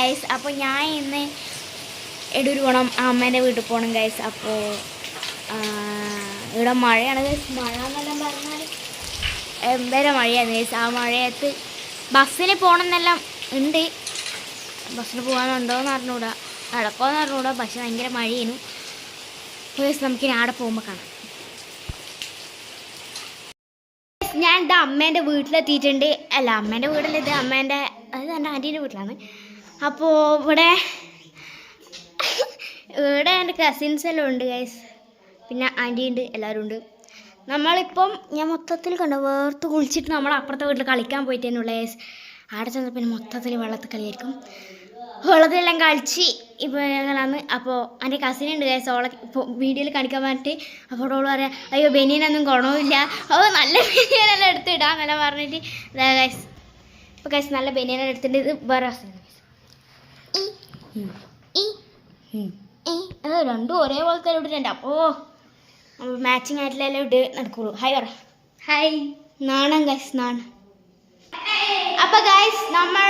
Guys അപ്പോൾ ഞാൻ ഇന്ന് എടൂർ പോകണം അമ്മേന്റെ വീട്ടിൽ പോകണം ഗൈസ് അപ്പോൾ ഇവിടെ മഴയാണ് ഗൈസ് മഴ എന്നെല്ലാം പറഞ്ഞാൽ എന്തേരം മഴയാണ് ഗൈസ് ആ മഴയത്ത് ബസ്സിന് പോകണം എന്നെല്ലാം ഉണ്ട്. ബസ്സിന് പോകാനുണ്ടോ എന്ന് അറിഞ്ഞൂടാ. നടക്കുമോ എന്ന് അറിഞ്ഞൂടാ. പക്ഷെ ഭയങ്കര മഴയേനു ഗൈസ് നമുക്കിനി ആടെ പോകുമ്പോൾ കാണാം. ഞാൻ എന്റെ അമ്മേന്റെ വീട്ടിലെത്തിയിട്ടുണ്ട്. അല്ല അമ്മേന്റെ വീടല്ല അമ്മേന്റെ അത് എന്റെ ആന്റീന്റെ വീട്ടിലാണ്. അപ്പോൾ ഇവിടെ ഇവിടെ എന്റെ കസിൻസ് എല്ലാം ഉണ്ട് ഗൈസ് പിന്നെ ആന്റി ഉണ്ട് എല്ലാവരും ഉണ്ട്. നമ്മളിപ്പം ഞാൻ മൊത്തത്തിൽ കണ്ടു വേർത്ത് കുളിച്ചിട്ട് നമ്മൾ അപ്പുറത്തെ വീട്ടിൽ കളിക്കാൻ പോയിട്ടേനുള്ള ഗൈസ് അവിടെ ചെന്നപ്പോൾ പിന്നെ മൊത്തത്തിൽ വെള്ളത്തിൽ കളിയായിരിക്കും. വെള്ളത്തിലെല്ലാം കളിച്ച് ഇപ്പോൾ ഞങ്ങളാണ് അപ്പോൾ എന്റെ കസിൻ ഉണ്ട് ഗൈസ് ഓളെ വീഡിയോയിൽ കാണിക്കാൻ പറഞ്ഞിട്ട് അപ്പോൾ ഓൾ പറയാം അയ്യോ ബനിയനൊന്നും ഗുണവുമില്ല. അപ്പോൾ നല്ല ബനിയനെല്ലാം എടുത്തിടാം അങ്ങനെ പറഞ്ഞിട്ട്. ഗൈസ് ഇപ്പോൾ ഗൈസ് നല്ല ബനിയനെല്ലാം എടുത്തിട്ട് ഇത് വേറെ അവസ്ഥയാണ് അത് രണ്ടും ഒരേപോലത്തെ ഇട്ടിട്ടുണ്ട് അപ്പോൾ മാച്ചിങ് ആയിട്ടുള്ള ഇട്ട് നടക്കുള്ളൂ. ഹായ് പറ. ഹായ് നാണം ഗൈസ് നാണം. അപ്പൊ ഗൈസ് നമ്മൾ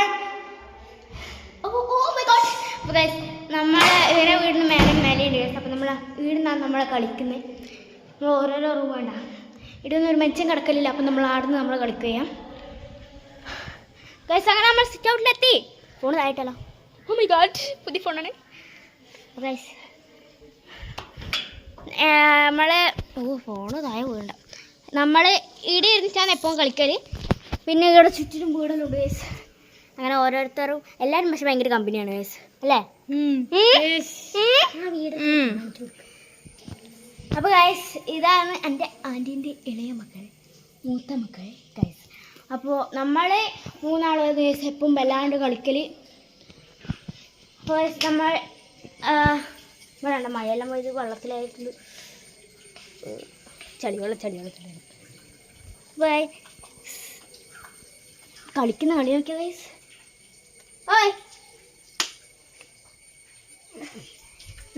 ഓ ഓ മൈ ഗോഡ് അപ്പോൾ ഗൈസ് നമ്മളെ ഇവരെ വീടിന് മേലെ മേലെ ഉണ്ട് ഗൈസ് അപ്പൊ നമ്മളെ വീടിനാണ് നമ്മളെ കളിക്കുന്നത് നമ്മൾ ഓരോരോ റൂം വേണ്ട. ഇവിടെയൊന്നും ഒരു മെച്ചം കിടക്കലില്ല. അപ്പൊ നമ്മൾ ആടുന്ന് നമ്മൾ കളിക്കുക ഗൈസ് അങ്ങനെ നമ്മൾ സിറ്റ് ഔട്ടിലെത്തി ഫോൺ തായിട്ടല്ലോ ഓ മൈ ഗോഡ് പുതിയ ഫോണാണ് ഗൈസ് നമ്മൾ ഓ ഫോണ് താഴെ വീണ്ട നമ്മൾ ഇവിടെ ഇരുന്നിട്ടാണ് എപ്പോഴും കളിക്കൽ പിന്നെ ഇവിടെ ചുറ്റിലും വീടലുണ്ട് ഗൈസ് അങ്ങനെ ഓരോരുത്തരും എല്ലാവരും പക്ഷെ ഭയങ്കര കമ്പനിയാണ് ഗൈസ് അല്ലേ? അപ്പോൾ ഗൈസ് ഇതാണ് എന്റെ ആന്റീന്റെ ഇളയ മക്കൾ മൂത്ത മക്കൾ ഗൈസ് അപ്പോൾ നമ്മൾ മൂന്നാളുകൾ ദിവസം എപ്പം വല്ലാണ്ട് കളിക്കൽ guys, നമ്മൾ വേണ്ട മഴയെല്ലാം പോയത് വെള്ളത്തിലായിട്ടുണ്ട്. ചളിവെള്ളം ചളിവെള്ളം ചളിവെള്ളം ബൈ കളിക്കുന്ന കളി നോക്കിയ വൈസ് ഓയ്!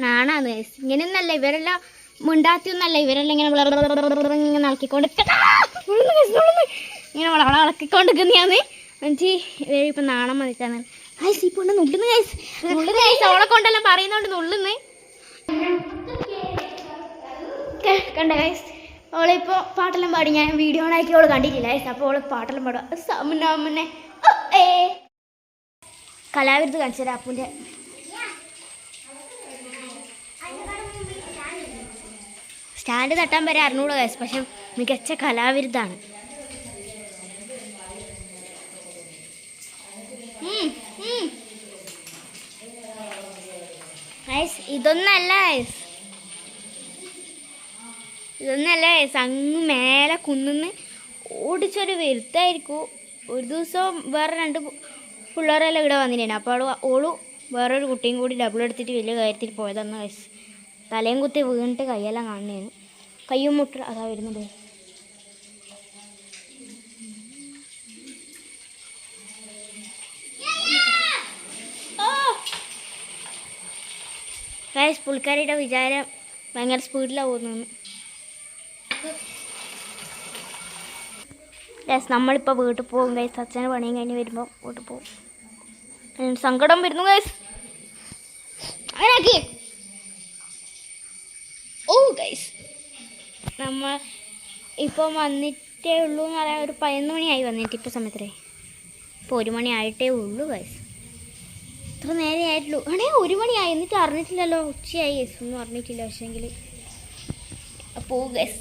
നാണാന്ന് ഇങ്ങനെ ഇങ്ങനെയൊന്നല്ല ഇവരെല്ലാം മുണ്ടാത്തിയൊന്നല്ല. ഇവരെല്ലാം ഇങ്ങനെ ഇങ്ങനെ ഉള്ളുന്ന്. ഇങ്ങനെ വള ഇളക്കിക്കൊണ്ടിരിക്കുന്നതാണ് എനിക്ക് ഇവരിപ്പം നാണം വന്നിട്ടാണ്. ഗൈസ് നുള്ളുന്നു ഗൈസ് നുള്ളുന്നു ഗൈസ് അവളെ കൊണ്ടെല്ലാം പറയുന്നോണ്ട് നുള്ളുന്ന്. ക- കണ്ട ഗൈസ് അവളിപ്പോൾ പാട്ടെല്ലാം പാടി. ഞാൻ വീഡിയോ ആക്കി ഓൾ കണ്ടിട്ടില്ല ഗൈസ് അപ്പോൾ ഓൾ പാട്ടെല്ലാം പാടുക ഏ. കലാവിരുത് കാണിച്ചു തരാം അപ്പൂന്റെ സ്റ്റാൻഡ് തട്ടാൻ വരെ അറിഞ്ഞൂടെ ഗൈസ് പക്ഷെ മികച്ച കലാവിരുതാണ് ഗൈസ് ഇതൊന്നല്ല ഇതൊന്നല്ല അങ്ങ് മേലെ കുന്നിന്ന് ഓടിച്ചൊരു വരുത്തായിരിക്കും. ഒരു ദിവസം വേറെ രണ്ട് പിള്ളേരെല്ലാം ഇവിടെ വന്നിട്ടുണ്ട് അപ്പോൾ അവൾ ഓളു വേറൊരു കുട്ടിയും കൂടി ഡബിൾ എടുത്തിട്ട് വലിയ കാര്യത്തിൽ പോയതാണ് തലയും കുത്തി വീണിട്ട് കൈയെല്ലാം കാണുന്നതാണ് കയ്യും മുട്ട അതാ വരുന്നത്. ഗൈസ് പുള്ളിക്കാരിയുടെ വിചാരം ഭയങ്കര സ്പീഡിലാണ് പോകുന്നു ഗൈസ് നമ്മളിപ്പോൾ വീട്ടിൽ പോകും ഗൈസ് അച്ഛന്റെ പണിയും കഴിഞ്ഞ് വരുമ്പോൾ വീട്ടിൽ പോകും. സങ്കടം വരുന്നു ഗൈസ് അങ്ങനെയൊക്കെ. ഓ ഗൈസ് നമ്മൾ ഇപ്പോൾ വന്നിട്ടേ ഉള്ളൂ എന്ന് പറയാൻ ഒരു പതിനൊന്ന് മണിയായി വന്നിട്ട് ഇപ്പോൾ സമയത്തേ ഇപ്പോൾ ഒരു മണി ആയിട്ടേ ഉള്ളൂ ഗൈസ് ഇത്ര നേരെ ആയിട്ടുള്ളൂ. ആണേ ഒരു മണിയായി. എന്നിട്ട് അറിഞ്ഞിട്ടില്ലല്ലോ. ഉച്ചയായി. ഗൈസ് ഒന്നും അറിഞ്ഞിട്ടില്ല. പക്ഷേങ്കിൽ അപ്പോൾ ഗൈസ്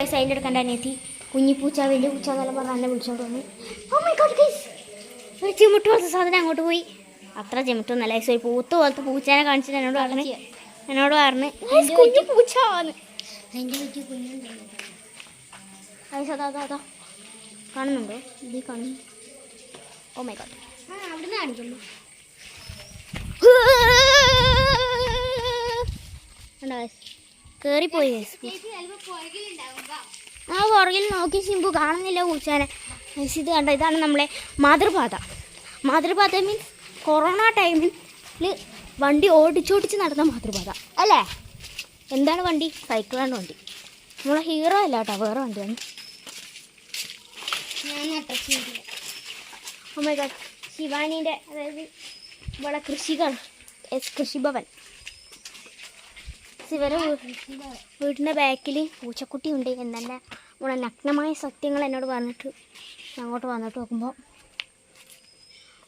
ഗൈസ് അതിന്റെ അടുക്കണ്ട അനിയത്തി കുഞ്ഞിപ്പൂച്ച വലിയ പൂച്ച എന്നെല്ലാം പറഞ്ഞ് എന്നെ വിളിച്ചോണ്ട് വന്നു ഓ മൈ ഗോഡ് ഗൈസ് ഒരു ചിമിട്ട് പോലത്തെ സാധനം അങ്ങോട്ട് പോയി. അത്ര ചിമിട്ടൊന്നല്ല ഗൈസ് ഒരു പൂത്ത് പോലത്തെ പൂച്ചേനെ കാണിച്ചിട്ട് എന്നോട് പറഞ്ഞു എന്നോട് പറഞ്ഞു "ഗൈസ്, കുഞ്ഞു പൂച്ച വന്ന് അതിന്റെ വീട്ടിൽ കുഞ്ഞുണ്ട്. ഗൈസ് അതാ അതാ അതാ. കാണുന്നുണ്ടോ? ഇത് കാണുന്നു. ഓ മൈ ഗോഡ് ആ അവിടുന്ന് കാണിക്കുന്നു കേറിപ്പോയി. ആ പുറകിൽ നോക്കി ശിമ്പു കാണുന്നില്ല പൂച്ചാനെ. ഇത് കണ്ട? ഇതാണ് നമ്മളെ മാതൃപാത. മാതൃപാത മീൻസ് കൊറോണ ടൈമിൽ വണ്ടി ഓടിച്ചോടിച്ച് നടന്ന മാതൃപാത. അല്ലേ? എന്താണ് വണ്ടി? സൈക്കിളാണ് വണ്ടി. നമ്മളെ ഹീറോ അല്ല കേട്ടോ വേറെ വണ്ടിയാണ് Oh. ശിവാനീന്റെ അതായത് ഇവിടെ കൃഷികൾ എസ് കൃഷിഭവൻ. ഇവരെ വീടിന്റെ ബാക്കിൽ പൂച്ചക്കുട്ടി ഉണ്ട് എന്നല്ല നമ്മുടെ നഗ്നമായ സത്യങ്ങൾ എന്നോട് പറഞ്ഞിട്ട് അങ്ങോട്ട് വന്നിട്ട് നോക്കുമ്പോൾ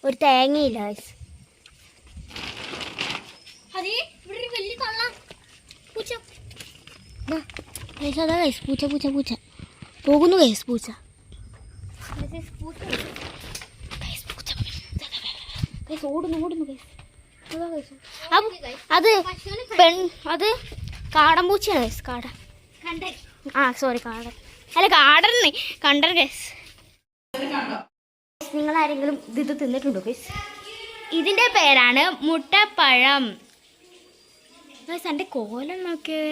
ഒരു തേങ്ങയില്ല ഗൈസ് അതേ തള്ള. പൂച്ച. പൂച്ച പൂച്ച പോകുന്നു ഗൈസ് പൂച്ച. ഓടുന്നു ഓടുന്നു ഗൈസ് അതാ guys. അത് പെൺ അത് കാടൻ പൂച്ചയാണ് ഗൈസ് കാടൻ. ആ സോറി കാടൻ. അല്ല കാടൻ കണ്ടൻ ഗസ് നിങ്ങൾ ആരെങ്കിലും ഇത് തിന്നിട്ടുണ്ടോ ഗസ് ഇതിന്റെ പേരാണ് മുട്ടപ്പഴം. ഗൈസ് എന്റെ കോലം നോക്കിയേ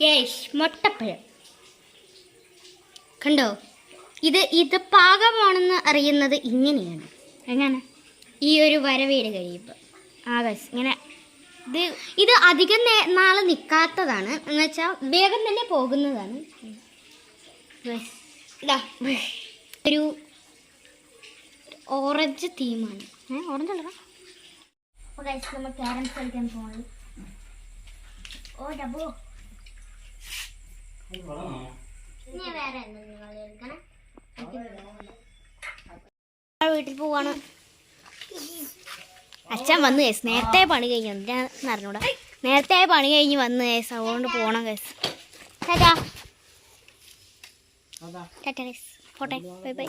യേശ് മുട്ടപ്പഴം. കണ്ടോ? ഇത് ഇത് പാകമാണെന്ന് അറിയുന്നത് ഇങ്ങനെയാണ്. എങ്ങനെ? ഈ ഒരു വരവേട് കഴിയുമ്പോൾ ആ ഗൈസ് ഇങ്ങനെ ഇത് ഇത് അധികം നാൾ നിൽക്കാത്തതാണ് എന്ന് വെച്ചാൽ വേഗം തന്നെ പോകുന്നതാണ്. ഒരു ഓറഞ്ച് തീമാണ് ഓറഞ്ച് അപ്പോൾ നമ്മൾ ക്യാരംസ് കളിക്കാൻ പോകുന്നത് ഓ ഡബോ. ഇനി വേറെ എന്തെങ്കിലും കളി എടുക്കണം വീട്ടിൽ പോവാണ്. അച്ഛൻ വന്ന് കേസ് നേരത്തെ പണി കഴിഞ്ഞു. ഞാൻ അറിഞ്ഞൂടാ നേരത്തെ പണി കഴിഞ്ഞ് വന്ന് കേസ് അതുകൊണ്ട് പോകണം കേസ് ടാറ്റാ. ടാറ്റാ കേസ് പോട്ടെ. Bye bye.